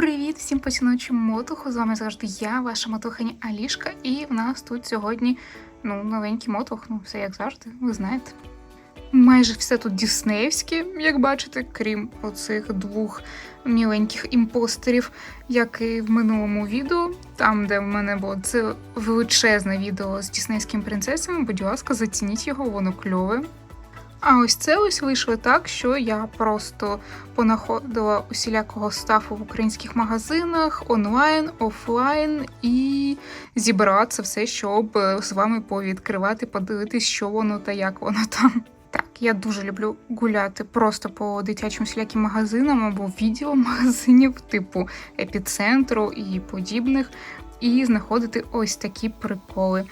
Привіт всім поціновичам мотуху. З вами завжди я, ваша мотуханя Алішка, і в нас тут сьогодні ну, новенький мотух, ну все як завжди, ви знаєте. Майже все тут діснеївське, як бачите, крім оцих двох міленьких імпостерів, як і в минулому відео, там, де в мене було це величезне відео з діснейськими принцесами. Будь ласка, зацініть його, воно кльове. А ось це ось вийшло так, що я просто понаходила усілякого стафу в українських магазинах онлайн, офлайн і зібрала це все, щоб е, з вами повідкривати, подивитись, що воно та як воно там. Так, я дуже люблю гуляти просто по дитячим всіляким магазинам або відеомагазинів, типу епіцентру і подібних, і знаходити ось такі приколи.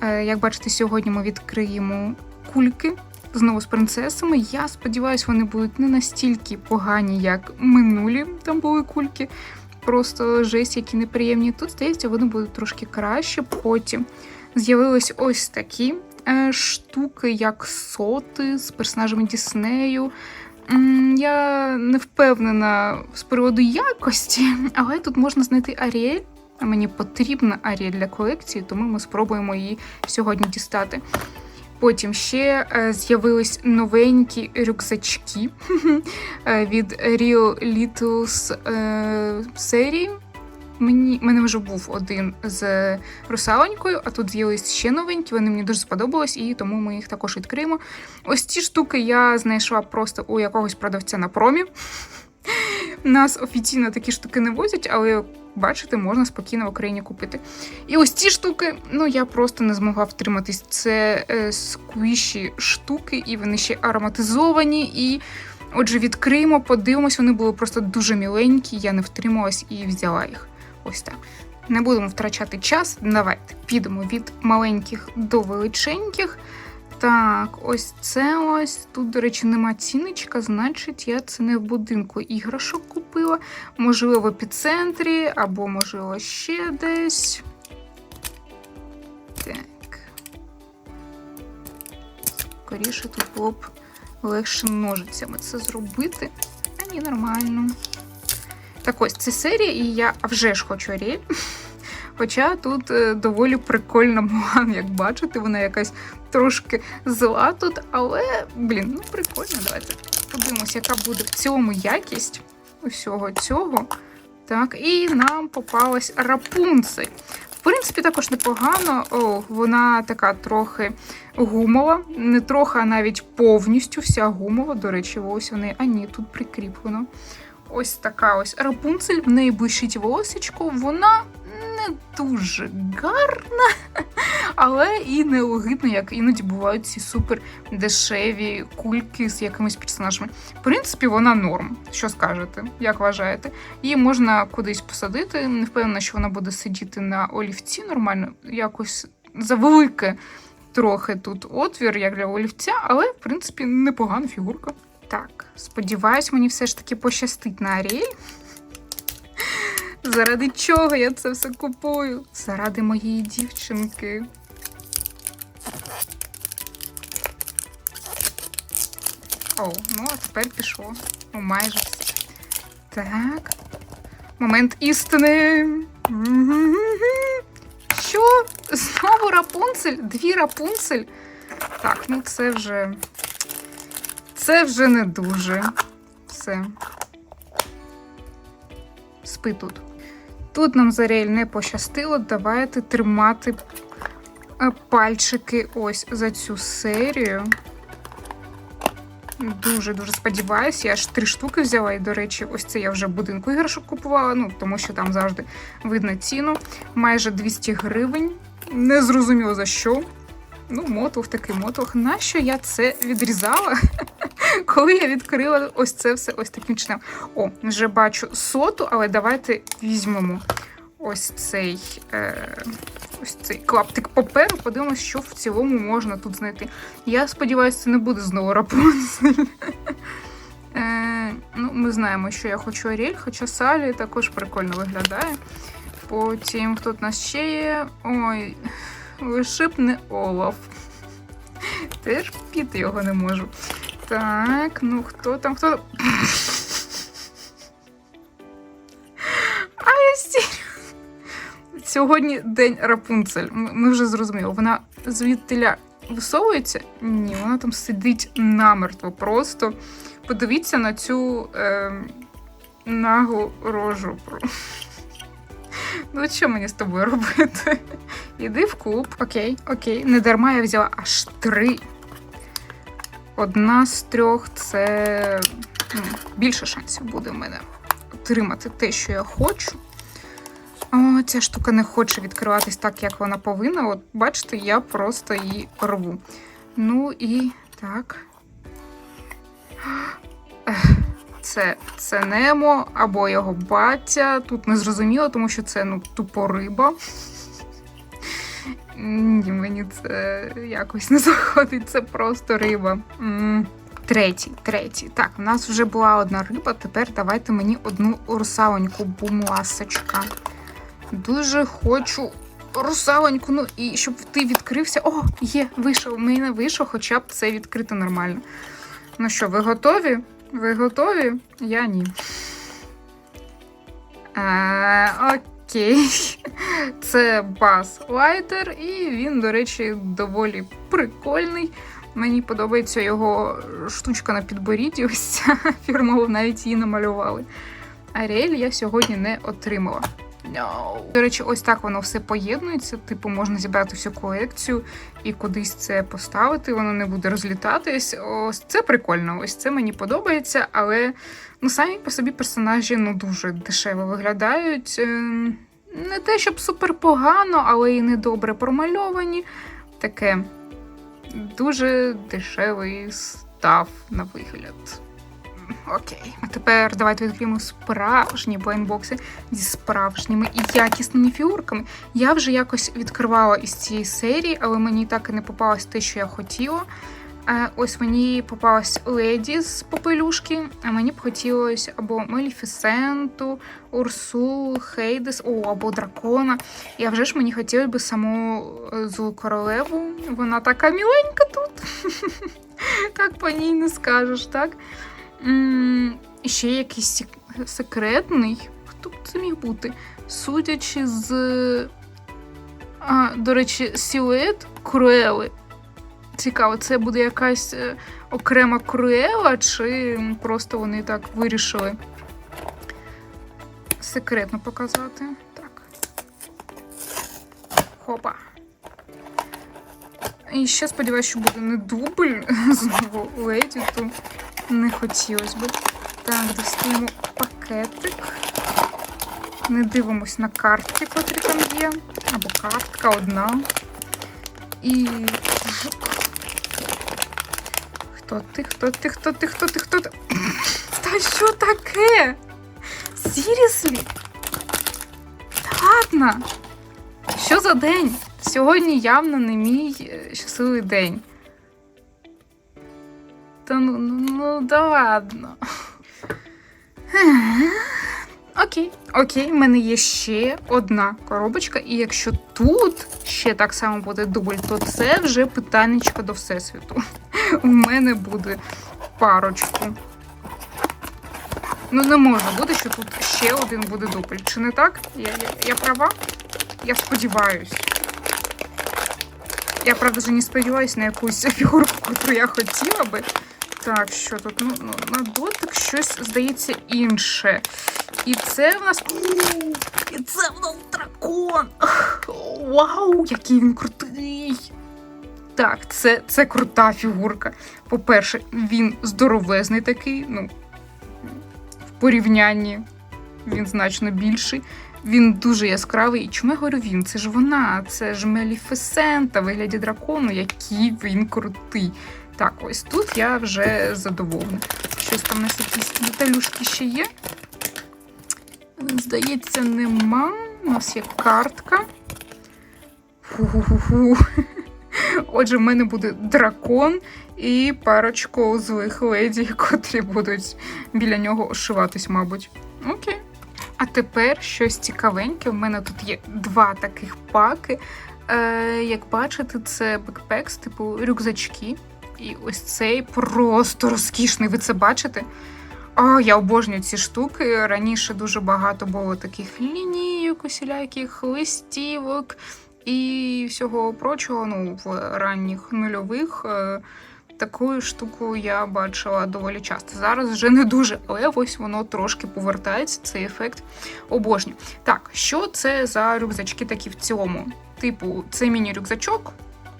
Е, Як бачите, сьогодні ми відкриємо кульки знову з принцесами. Я сподіваюся, вони будуть не настільки погані, як минулі там були кульки. Просто жесть, які неприємні. Тут, здається, вони будуть трошки краще. Потім з'явились ось такі е, штуки, як соти з персонажами Діснею. Я не впевнена з приводу якості, але тут можна знайти Аріель. Мені потрібна Аріель для колекції, тому ми спробуємо її сьогодні дістати. Потім ще е, з'явились новенькі рюкзачки е, від Real Littles е, серії. Мені мене вже був один з русалонькою, а тут з'явились ще новенькі. Вони мені дуже сподобались, і тому ми їх також відкриємо. Ось ці штуки я знайшла просто у якогось продавця на промі. Нас офіційно такі штуки не возять, але бачите, можна спокійно в Україні купити. І ось ці штуки, ну я просто не змогла втриматись. Це е, сквіші штуки, і вони ще ароматизовані. І отже, відкриємо, подивимось, вони були просто дуже міленькі. Я не втрималась і взяла їх. Ось так. Не будемо втрачати час. Давайте підемо від маленьких до величеньких. Так, ось це ось. Тут, до речі, нема ціночка, значить, я це не в будинку іграшок купила. Можливо, в епіцентрі, або, можливо, ще десь. Так. Скоріше тут було б легше ножицями це зробити. А ні, нормально. Так ось, це серія, і я вже ж хочу Аріель. Хоча тут е, доволі прикольна Муан, як бачите, вона якась трошки зла тут, але, блін, ну прикольно. Давайте подивимося, яка буде в цьому якість усього цього. Так, і нам попалась рапунцель. В принципі, також непогано. О, вона така трохи гумова, не трохи, а навіть повністю вся гумова. До речі, ось вони. А ні, тут прикріплено. Ось така ось рапунцель, в неї блищить волосечко, вона не дуже гарна, але і не огидно, як іноді бувають ці супер дешеві кульки з якимись персонажами. В принципі, вона норм. Що скажете? Як вважаєте? Її можна кудись посадити. Не впевнена, що вона буде сидіти на олівці нормально, якось завелике трохи тут отвір, як для олівця, але в принципі непогана фігурка. Так, сподіваюсь, мені все ж таки пощастить на Аріель. Заради чого я це все купую? Заради моєї дівчинки. О, ну а тепер пішло. Ну, майже все. Так. Момент істини. Що? Знову рапунцель? Дві рапунцель? Так, ну це вже. Це вже не дуже. Все. Спи тут. Тут нам Зарель не пощастило. Давайте тримати е, пальчики ось за цю серію. Дуже-дуже сподіваюся, я аж три штуки взяла. І, до речі, ось це я вже будинку іграшок купувала, ну, тому що там завжди видно ціну. Майже 200 гривень. Не зрозуміло за що. Ну, мотух такий мотух. Нащо я це відрізала? Коли я відкрила ось це все ось таким чином. О, вже бачу соту, але давайте візьмемо ось цей е, ось цей клаптик паперу, подивимося, що в цілому можна тут знайти. Я сподіваюся, це не буде знову рапунцель. Е, ну, Ми знаємо, що я хочу Аріель, хоча Салі також прикольно виглядає. Потім хто тут нас ще є. Ой, лише б не Олаф. Теж піти його не можу. Так, ну хто там, хто там? постіль. Сьогодні день Рапунцель. Ми вже зрозуміли. Вона звідтиля висовується? Ні, вона там сидить намертво. Просто подивіться на цю е, наглу рожу. Ну, що мені з тобою робити? Іди в клуб. Окей, окей. Не дарма я взяла аж три. Одна з трьох це ну, більше шансів буде в мене отримати те, що я хочу. О, ця штука не хоче відкриватись так, як вона повинна. От бачите, я просто її рву. Ну і так. Це, це Немо або його батя. Тут не зрозуміло, тому що це ну, тупо риба. Ні, мені це якось не заходить, це просто риба. Третій, третій. Так, у нас вже була одна риба. Тепер давайте мені одну русалоньку, бумласочка. Дуже хочу русалоньку. Ну і щоб ти відкрився. О, є, вийшов. У мене вийшов, хоча б це відкрити нормально. Ну що, ви готові? Ви готові? Я ні. Е, окей. Це бас лайтер, і він, до речі, доволі прикольний. Мені подобається його штучка на підборідді. Ось ця фірмова навіть її намалювали. Аріель я сьогодні не отримала. No. До речі, ось так воно все поєднується. Типу, можна зібрати всю колекцію і кудись це поставити, воно не буде розлітатись. Ось це прикольно, ось це мені подобається, але ну самі по собі персонажі ну дуже дешево виглядають. Ем, Не те, щоб супер погано, але і не добре промальовані. Таке дуже дешевий став на вигляд. Окей. А тепер давайте відкриємо справжні блайнбокси зі справжніми і якісними фігурками. Я вже якось відкривала із цієї серії, але мені так і не попалось те, що я хотіла. Ось мені попалась леді з попелюшки, а мені б хотілося або Меліфісенту, Урсул, Хейдес, о, або дракона. І вже ж мені хотілося б саму е, злу королеву. Вона така міленька тут. Так по ній не скажеш, так? Ще якийсь секретний. Хто б це міг бути? Судячи з. А, до речі, силует Круели. Цікаво, це буде якась е, окрема Круела, чи просто вони так вирішили секретно показати. Так. Хопа. І ще сподіваюся, що буде не дубль знову леді, то не хотілося б. Так, достаємо пакетик. Не дивимось на картки, котрі там є. Або картка одна. І. Хто ти? Хто ти? Хто ти? Хто ти? Хто? Та що таке? Сіріслі? Ладно. Що за день? Сьогодні явно не мій е, щасливий день. Та ну, ну, ну да ладно. Окей, окей, в мене є ще одна коробочка, і якщо тут ще так само буде дубль, то це вже питаннячко до Всесвіту. У мене буде парочку. Ну, не може бути, що тут ще один буде дубль. Чи не так? Я, я, я права? Я сподіваюсь. Я, правда, вже не сподіваюся на якусь фігурку, яку я хотіла би. Так, що тут? Ну, ну, на дотик щось здається інше. І це в нас. І це в нас дракон! Вау, який він крутий! Так, це, це крута фігурка. По-перше, він здоровезний такий, ну, в порівнянні він значно більший. Він дуже яскравий. І чому я говорю він? Це ж вона, це ж Меліфесента вигляді дракону, який він крутий. Так, ось тут я вже задоволена. Щось там у нас якісь деталюшки ще є. Здається, нема. У нас є картка. Фу-ху-ху-ху. Отже, в мене буде дракон і парочку злих леді, котрі будуть біля нього ошиватись, мабуть. Окей. А тепер щось цікавеньке. У мене тут є два таких паки. Е, як бачите, це бекпекс, типу рюкзачки. І ось цей просто розкішний. Ви це бачите? О, я обожнюю ці штуки. Раніше дуже багато було таких лінійок, усіляких листівок і всього прочого. Ну, в ранніх нульових. е, Таку штуку я бачила доволі часто. Зараз вже не дуже, але ось воно трошки повертається, цей ефект обожнюю. Так, що це за рюкзачки такі в цілому? Типу, це міні-рюкзачок,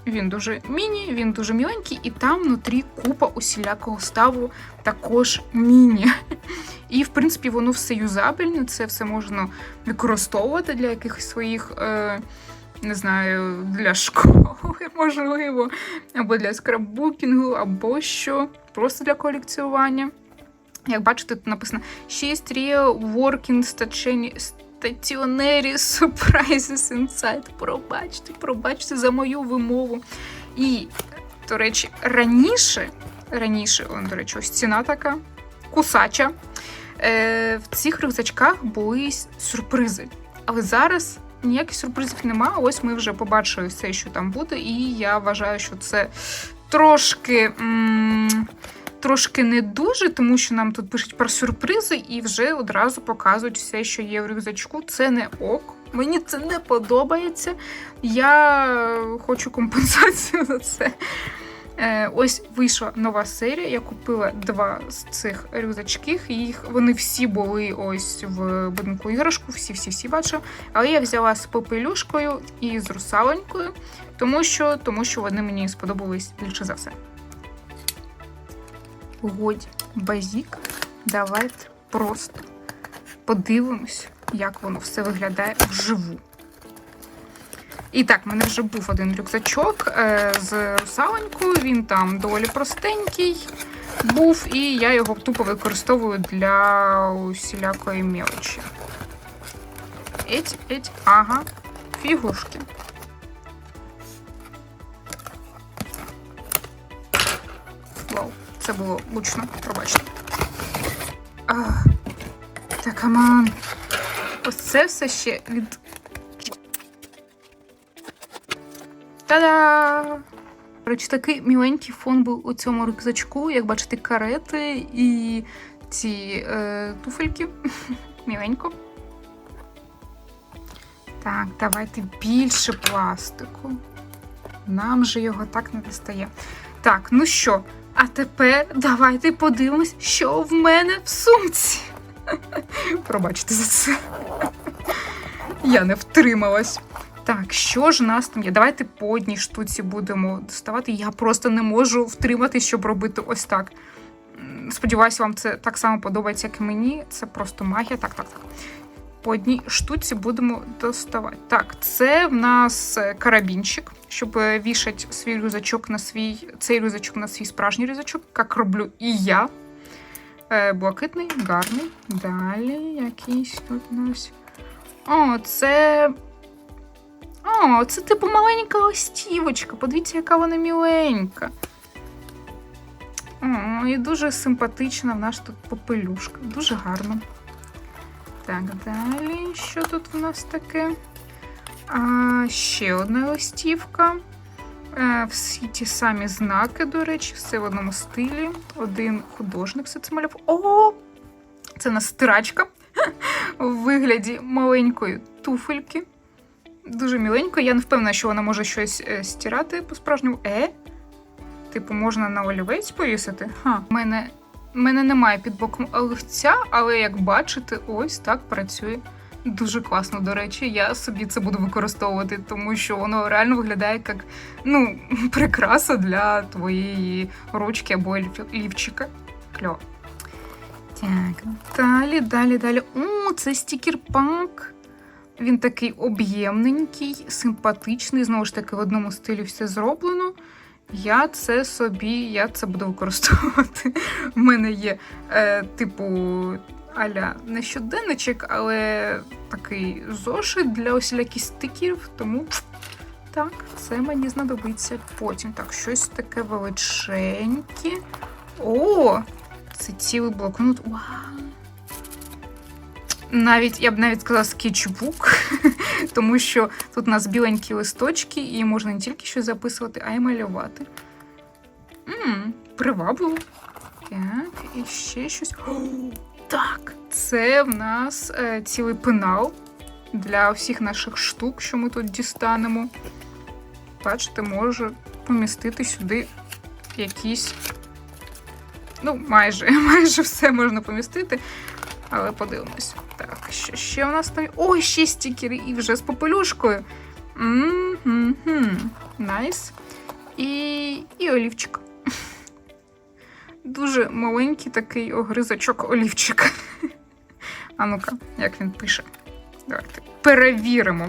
він дуже міні, він дуже міленький, і там внутрі купа усілякого ставу також міні. І, в принципі, воно все юзабельне, це все можна використовувати для якихось своїх, е, не знаю, для школи, можливо, або для скраббукінгу, або що, просто для колекціювання. Як бачите, тут написано 6 Real Working Stationary Surprises Inside. Пробачте, пробачте за мою вимову. І, до речі, раніше, раніше, он, до речі, ось ціна така кусача. Е, в цих рюкзачках були сюрпризи. Але зараз ніяких сюрпризів немає. Ось ми вже побачили все, що там буде, і я вважаю, що це трошки. м, Трошки не дуже, тому що нам тут пишуть про сюрпризи і вже одразу показують все, що є в рюкзачку. Це не ок. Мені це не подобається. Я хочу компенсацію за це. Е, ось вийшла нова серія. Я купила два з цих рюкзачків. Їх вони всі були ось в будинку іграшку, всі-всі-всі бачу. Але я взяла з попелюшкою і з русаленькою, тому що, тому що вони мені сподобались більше за все. Годі, базік. Давайте просто подивимось, як воно все виглядає вживу. І так, в мене вже був один рюкзачок е, з русаленькою. Він там доволі простенький був, і я його тупо використовую для усілякої мелочі. Еть, еть, ага, фігушки. Вау, це було гучно, пробачте. Ах, та каман. Ось це все ще від Та-да! Коротше, такий міленький фон був у цьому рюкзачку. Як бачите, карети і ці е, туфельки. Міленько. Так, давайте більше пластику. Нам же його так не достає. Так, ну що, а тепер давайте подивимось, що в мене в сумці. Пробачте за це. Я не втрималась. Так, що ж у нас там є? Давайте по одній штуці будемо доставати. Я просто не можу втримати, щоб робити ось так. М, Сподіваюсь, вам це так само подобається, як і мені. Це просто магія. Так, так, так. По одній штуці будемо доставати. Так, це в нас е, карабінчик, щоб е, вішати свій рюкзачок на свій, цей рюкзачок на свій справжній рюкзачок, як роблю і я. Е, Блакитний, гарний. Далі якийсь тут у нас. О, це о, це типу маленька листівочка. Подивіться, яка вона міленька. О, і дуже симпатична в нас тут попелюшка. Дуже гарно. Так, далі. Що тут в нас таке? А, ще одна листівка. Е, всі ті самі знаки, до речі, все в одному стилі. Один художник все це малював. О! Це у нас стирачка в вигляді маленької туфельки. Дуже міленько. Я не впевнена, що вона може щось е, стирати по-справжньому. Е? Типу, можна на олівець повісити? Ха. У мене, мене немає під боком олівця, але як бачите, ось так працює. Дуже класно, до речі, я собі це буду використовувати, тому що воно реально виглядає як ну, прикраса для твоєї ручки або лів- лівчика. Кльово. Так, далі, далі, далі. О, це стікер-пак. Він такий об'ємненький, симпатичний. Знову ж таки, в одному стилі все зроблено. Я це собі, я це буду використовувати. У мене є, е, типу, аля не щоденничок, але такий зошит для усіляких стикерів, тому так, це мені знадобиться потім. Так, щось таке величеньке. О! Це цілий блокнот. Вау! Навіть я б навіть сказала скетчбук, тому що тут у нас біленькі листочки, і можна не тільки щось записувати, а й малювати. Мм, привабливо. Так, і ще щось. О, так, це в нас е, цілий пенал для всіх наших штук, що ми тут дістанемо. Бачите, може помістити сюди якісь. Ну, майже, майже все можна помістити. Але подивимось. Що ще у нас там? Ой, ще стікери і вже з попелюшкою. Мгм. Найс. І, і олівчик. Дуже маленький такий огризочок олівчика. А ну-ка, як він пише. Давайте перевіримо.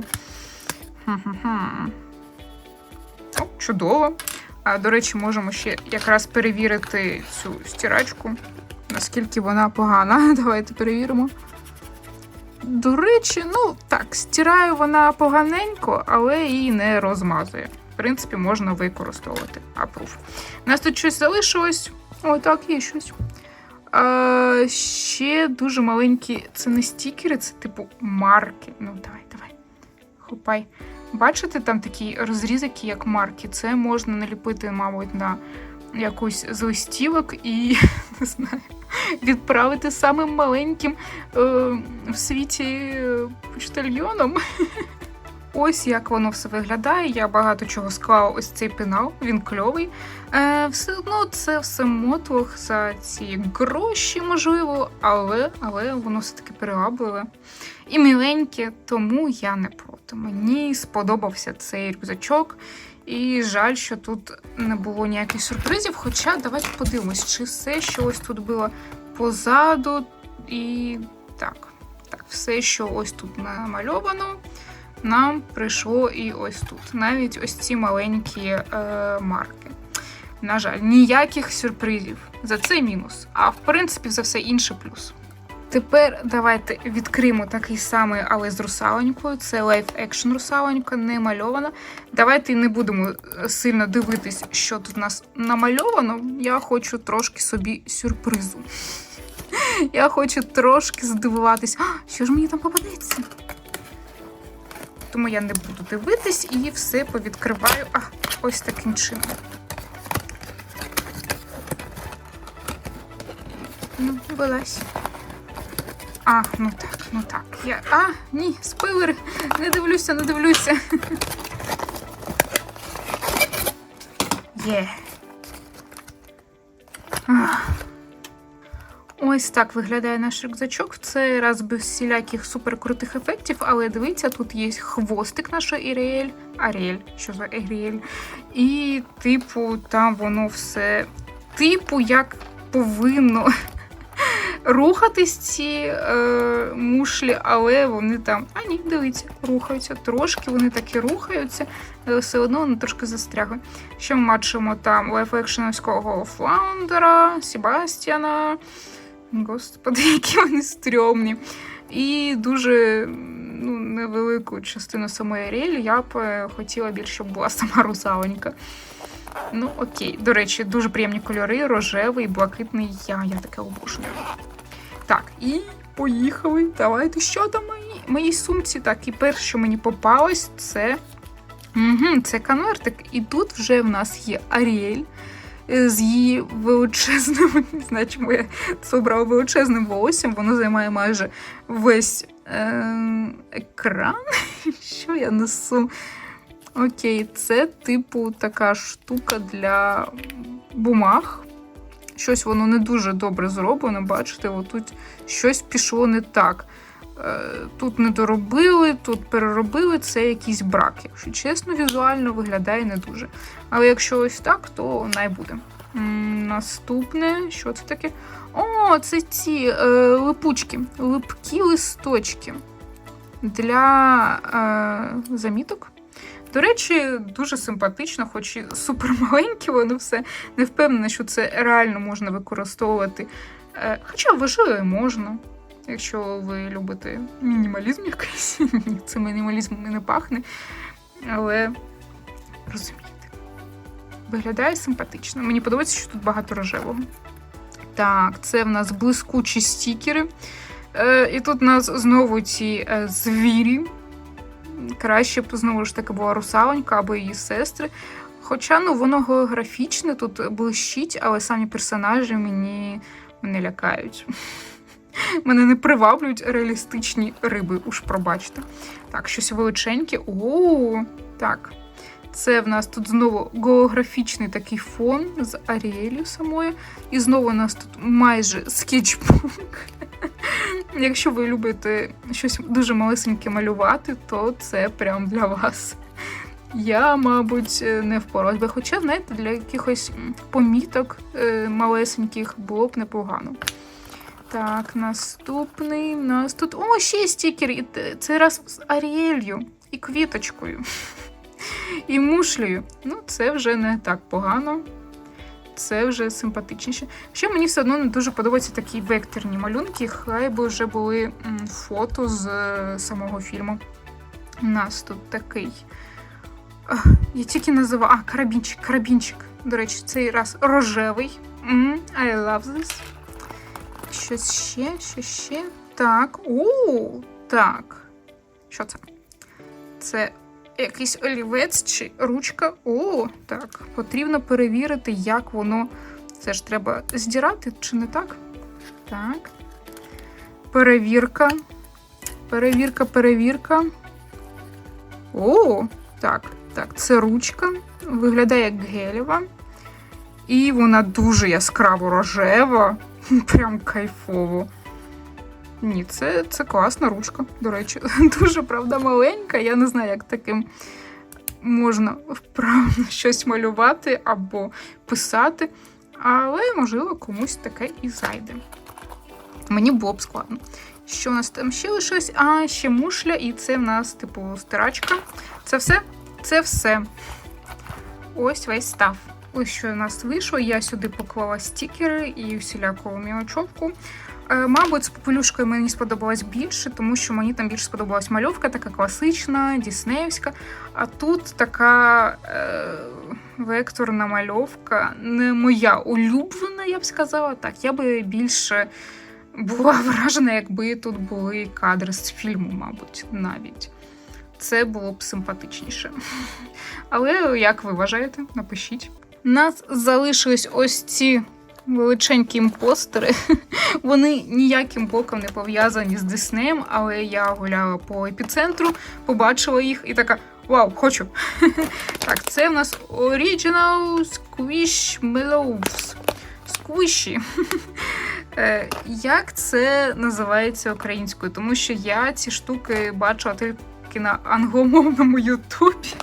О, чудово. А, до речі, можемо ще якраз перевірити цю стирачку, наскільки вона погана. Давайте перевіримо. До речі, ну так, стирає вона поганенько, але її не розмазує. В принципі, можна використовувати. Апрув. Нас тут щось залишилось. О, так, є щось. А, ще дуже маленькі. Це не стікери, це типу марки. Ну, давай, давай. Хопай. Бачите, там такі розрізики, як марки. Це можна наліпити, мабуть, на якусь з листівок і не знаю, відправити самим маленьким е, в світі е, почтальйоном. Ось як воно все виглядає. Я багато чого склала ось цей пенал, він кльовий. Е, все одно це все мотлох за ці гроші, можливо, але, але воно все-таки переробливе і міленьке, тому я не проти. Мені сподобався цей рюкзачок. І жаль, що тут не було ніяких сюрпризів. Хоча давайте подивимось, чи все, що ось тут було позаду, і так, так, все, що ось тут намальовано, нам прийшло і ось тут. Навіть ось ці маленькі е, марки. На жаль, ніяких сюрпризів. За це мінус. А в принципі, за все інше плюс. Тепер давайте відкриємо такий самий, але з русалонькою. Це лайф екшн русалонька, не мальована. Давайте не будемо е, сильно дивитись, що тут у нас намальовано. Я хочу трошки собі сюрпризу. Я хочу трошки здивуватись, а, що ж мені там попадеться. Тому я не буду дивитись і все повідкриваю а, ось таким чином. Ну, вилазь. А, ну так, ну так. Я. А, ні, спойлер. Не дивлюся, не дивлюся. Є. Ось так виглядає наш рюкзачок. В цей раз без всіляких суперкрутих ефектів, але дивіться, тут є хвостик нашої Іріель. Аріель, що за Іріель. І, типу, там воно все, типу, як повинно рухатись ці е, мушлі, але вони там. А ні, дивіться, рухаються. Трошки вони таки рухаються, але все одно вони трошки застрягли. Що ми бачимо там лайфекшеновського Флаундера, Себастьяна. Господи, які вони стрьомні. І дуже ну, невелику частину самої Аріелі я б е, хотіла більше, щоб була сама русалонька. Ну, окей. До речі, дуже приємні кольори, рожевий, блакитний. Я, я таке обожнюю. Так, і поїхали. Давайте, що там в моїй, моїй сумці? Так, і перше, що мені попалось, це. Угу, це конвертик. І тут вже в нас є Аріель е, з її величезним, не знаю, чому я це обрала величезним волоссям. Воно займає майже весь е- екран. Що я несу? Окей, це типу така штука для бумаг. Щось воно не дуже добре зроблено. Бачите, отут щось пішло не так. Е, Тут не доробили, тут переробили це якийсь брак. Якщо чесно, візуально виглядає не дуже. Але якщо ось так, то най буде. Наступне, що це таке? О, це ці е, липучки, липкі листочки для е, заміток. До речі, дуже симпатично, хоч і супер маленькі, воно все не впевнена, що це реально можна використовувати. Е, Хоча вважаю, можна. Якщо ви любите мінімалізм якийсь, це мінімалізм не пахне. Але розумієте, виглядає симпатично. Мені подобається, що тут багато рожевого. Так, це в нас блискучі стікери. Е, І тут у нас знову ці е, звірі. Краще б знову ж таки була русалонька або її сестри. Хоча ну воно географічне, тут блищить, але самі персонажі мені мене лякають. Мене не приваблюють реалістичні риби, уж пробачте. Так, щось величеньке. О, так. Це в нас тут знову географічний такий фон з Аріелю самою. І знову у нас тут майже скетчбук. Якщо ви любите щось дуже малесеньке малювати, то це прям для вас. Я, мабуть, не впоралась би. Хоча, знаєте, для якихось поміток е, малесеньких було б непогано. Так, наступний. У нас тут. О, ще стікер. І цей раз з Аріелью і квіточкою. І мушлею. Ну, це вже не так погано. Це вже симпатичніше. Ще мені все одно не дуже подобаються такі векторні малюнки, хай би вже були фото з е, самого фільму. У нас тут такий. Я тільки називаю. А, карабінчик, карабінчик. До речі, цей раз рожевий. I love this. Щось ще, що ще. Так. О, так. Що це? Це якийсь олівець чи ручка. О, так. Потрібно перевірити, як воно. Це ж треба здирати, чи не так? Так. Перевірка. Перевірка, перевірка. О, так, так, це ручка. Виглядає як гелєва. І вона дуже яскраво рожева. Прям кайфово. Ні, це, це класна ручка, до речі. Дуже правда маленька. Я не знаю, як таким можна вправно щось малювати або писати. Але, можливо, комусь таке і зайде. Мені було б складно. Що у нас там ще лишилось? А, ще мушля, і це в нас, типу, стирачка. Це все? Це все. Ось весь став. Ось що у нас вийшло. Я сюди поклала стікери і всіляку мілочовку. Е, Мабуть, з попелюшкою мені сподобалось більше, тому що мені там більше сподобалась мальовка, така класична, діснеївська. А тут така е, векторна мальовка, не моя улюблена, я б сказала. Так, я би більше була вражена, якби тут були кадри з фільму, мабуть, навіть. Це було б симпатичніше. Але як ви вважаєте, напишіть. У нас залишились ось ці величенькі імпостери. Вони ніяким боком не пов'язані з Диснеєм, але я гуляла по епіцентру, побачила їх і така. Вау, хочу. так, це в нас Original Squishmallows. Squishy. Е, Як це називається українською? Тому що я ці штуки бачила тільки на англомовному Ютубі,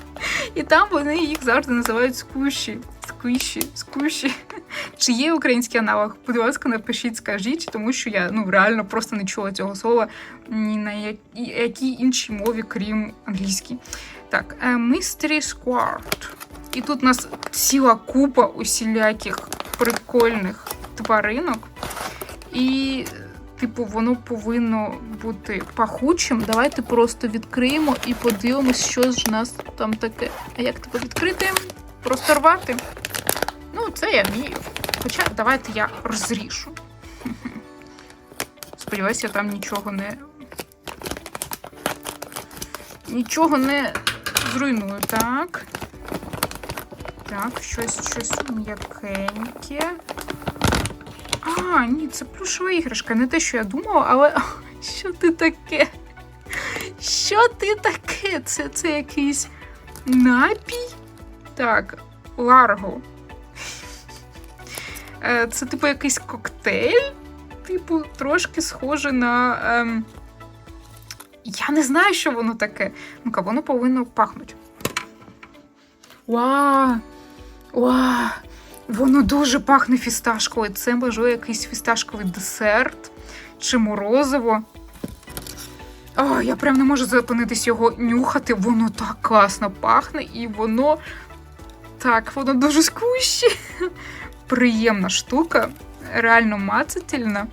і там вони їх завжди називають скуші. Сквіші, скуші. Чи є український аналог? Будь ласка, напишіть, скажіть, тому що я ну реально просто не чула цього слова ні на якій іншій мові, крім англійській. Так, е, Mystery Squad. І тут у нас ціла купа усіляких прикольних тваринок. І, типу, воно повинно бути пахучим. Давайте просто відкриємо і подивимось, що ж у нас там таке. А як тебе відкрити? Просто рвати? Ну, це я вмію. Хоча давайте я розріжу. Сподіваюся, я там нічого не. Нічого не зруйную. Так. Так, щось, щось м'якеньке. А, ні, це плюшова іграшка. Не те, що я думала, але що ти таке? Що ти таке? Це, це якийсь напій? Так, Ларго. Е, Це, типу, якийсь коктейль. Типу, трошки схоже на. Ем... Я не знаю, що воно таке. Ну-ка, воно повинно пахнути. Вау! Вау! Воно дуже пахне фісташковою. Це можливо якийсь фісташковий десерт чи морозиво. О, я прям не можу зупинитись його нюхати. Воно так класно пахне, і воно так, воно дуже скущі. Приємна штука, реально мацательна.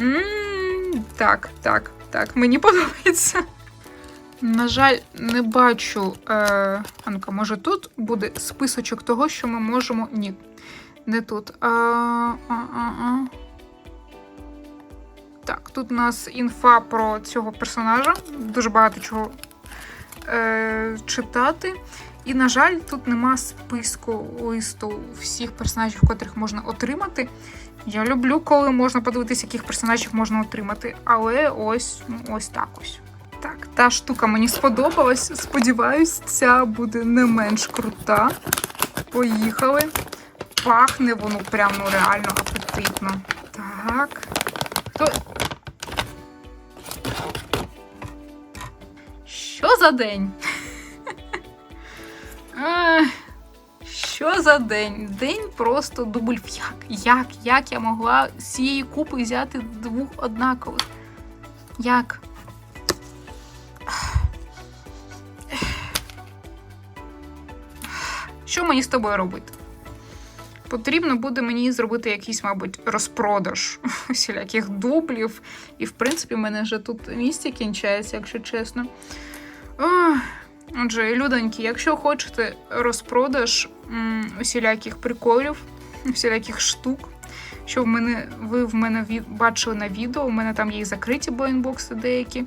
М, Так, так, так, мені подобається. На жаль, не бачу. Е... А ну-ка, може тут буде списочок того, що ми можемо. Ні, не тут. А, а, а, а. Так, тут у нас інфа про цього персонажа. Дуже багато чого е, читати. І, на жаль, тут нема списку листу всіх персонажів, котрих можна отримати. Я люблю, коли можна подивитися, яких персонажів можна отримати. Але ось, ну, ось так ось. Так, та штука мені сподобалась. Сподіваюсь, ця буде не менш крута. Поїхали. Пахне воно прям ну, реально апетитно. Так. Хто... Що за день? Ех, Що за день? День просто дубль. Як? Як? Як я могла з цієї купи взяти двох однакових? Як? Що мені з тобою робити? Потрібно буде мені зробити якийсь, мабуть, розпродаж всіляких дублів. І, в принципі, в мене вже тут місце кінчається, якщо чесно. Ох. Отже, людоньки, якщо хочете розпродаж м, усіляких приколів, всіляких штук, що в мене, ви в мене бачили на відео, у мене там є і закриті блайнбокси деякі,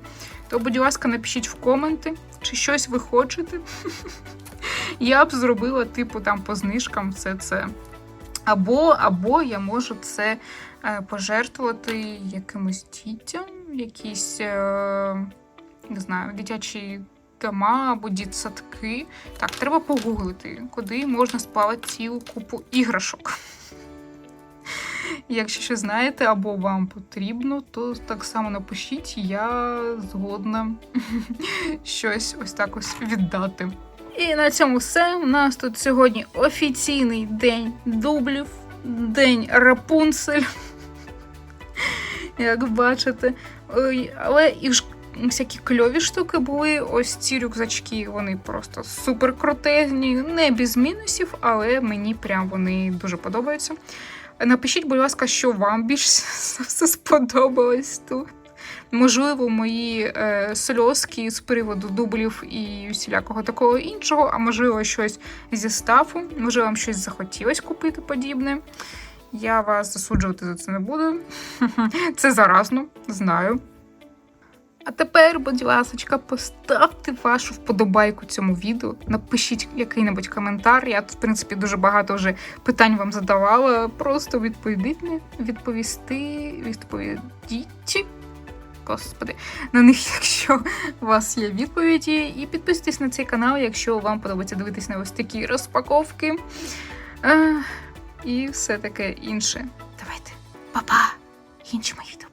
то, будь ласка, напишіть в коменти, чи щось ви хочете. Я б зробила, типу, там по знижкам все це. Або, або я можу це е, пожертвувати якимось дітям, якісь, е, не знаю, дитячі дома або дітсадки. Так, треба погуглити, куди можна спалити цілу купу іграшок. Якщо ще знаєте або вам потрібно, то так само напишіть, я згодна щось ось так ось віддати. І на цьому все. У нас тут сьогодні офіційний день дублів, день Рапунцель. Як бачите. Але і ж всякі кльові штуки були. Ось ці рюкзачки, вони просто супер крутезні, не без мінусів, але мені прям вони дуже подобаються. Напишіть, будь ласка, що вам більш за все сподобалось тут. Можливо, мої е, сльозки з приводу дублів і всілякого такого іншого, а можливо, щось зі стафу, можливо, вам щось захотілось купити подібне. Я вас засуджувати за це не буду. Це заразно, знаю. А тепер, будь ласка, поставте вашу вподобайку цьому відео, напишіть який-небудь коментар. Я тут, в принципі, дуже багато вже питань вам задавала. Просто відповідіть, відповісти, відповідіть. Господи, на них, якщо у вас є відповіді, і підписуйтесь на цей канал, якщо вам подобається дивитись на ось такі розпаковки. І все таке інше. Давайте, па-па! Інші мої.